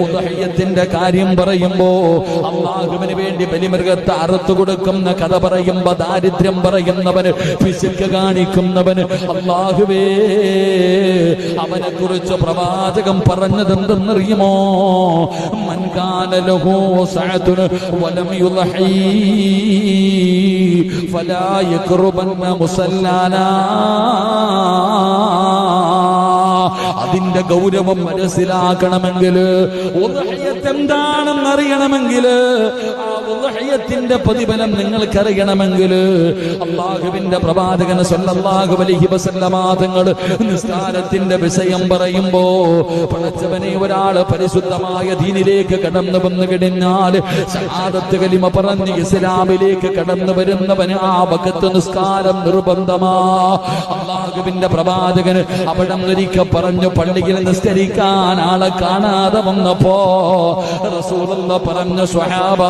ഉദഹയ്യത്തിന്റെ കാര്യം പറയുമ്പോ അള്ളാഹുവിന് വേണ്ടി ബലിമൃഗത്തെ അറുത്തു കൊടുക്കുന്ന കഥ പറയുമ്പോ ദാരിദ്ര്യം പറയുന്നവന് പിശുക്ക് കാണിക്കുന്നവന് അള്ളാഹുവേ അവനെ കുറിച്ച് പ്രവാചകം പറഞ്ഞതെന്തെന്നറിയുമോ? മൻകാനലഹോ സഅതുന് വലം യുളഹീ ഫലാ യഖ്റുബന്ന മുസല്ലാനാ. അതിന്റെ ഗൗരവം മനസ്സിലാക്കണമെങ്കിൽ എന്താണെന്ന് അറിയണമെങ്കിൽ ഉദഹയത്തിന്റെ പ്രതിഫലം നിങ്ങൾക്കറിയണമെങ്കിൽ അള്ളാഹുവിന്റെ പ്രവാചകൻ വസല്ലമ തങ്ങൾ നിസ്കാരത്തിന്റെ വിഷയം പറയുമ്പോ പടച്ചവനെ ഒരാൾ പരിശുദ്ധമായ ദീനിലേക്ക് കടന്നു വന്നു കഴിഞ്ഞാൽ ഷഹാദത്ത് കലിമ പറഞ്ഞ് ഇസ്ലാമിലേക്ക് കടന്നു വരുന്നവന് ആ വകത്ത് നിസ്കാരം നിർബന്ധമാ. അള്ളാഹുവിന്റെ പ്രവാചകന് അവിടെ ഒരിക്കൽ പറഞ്ഞു പള്ളിയിൽ നിസ്കരിക്കാൻ ആളെ കാണാതെ വന്നപ്പോ റസൂലുള്ള പറഞ്ഞ സ്വഹാബ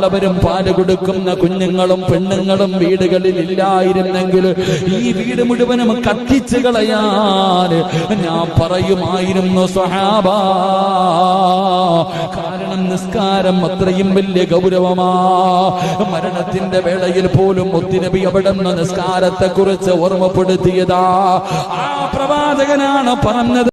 പ്രായമുള്ളവരും പാൽ കൊടുക്കുന്ന കുഞ്ഞുങ്ങളും പെണ്ണുങ്ങളും വീടുകളിൽ ഇല്ലായിരുന്നെങ്കിൽ ഈ വീട് മുഴുവനും കത്തിച്ചു കളയാൻ ഞാൻ പറയുമായിരുന്നു സ്വഹാബ. കാരണം നിസ്കാരം അത്രയും വലിയ ഗൗരവമാ. മരണത്തിന്റെ വേളയിൽ പോലും മുത്തിനബി അവിടെ നിന്ന് നിസ്കാരത്തെ കുറിച്ച് ഓർമ്മപ്പെടുത്തിയതാ. ആ പ്രവാചകനാണ് പറഞ്ഞത്.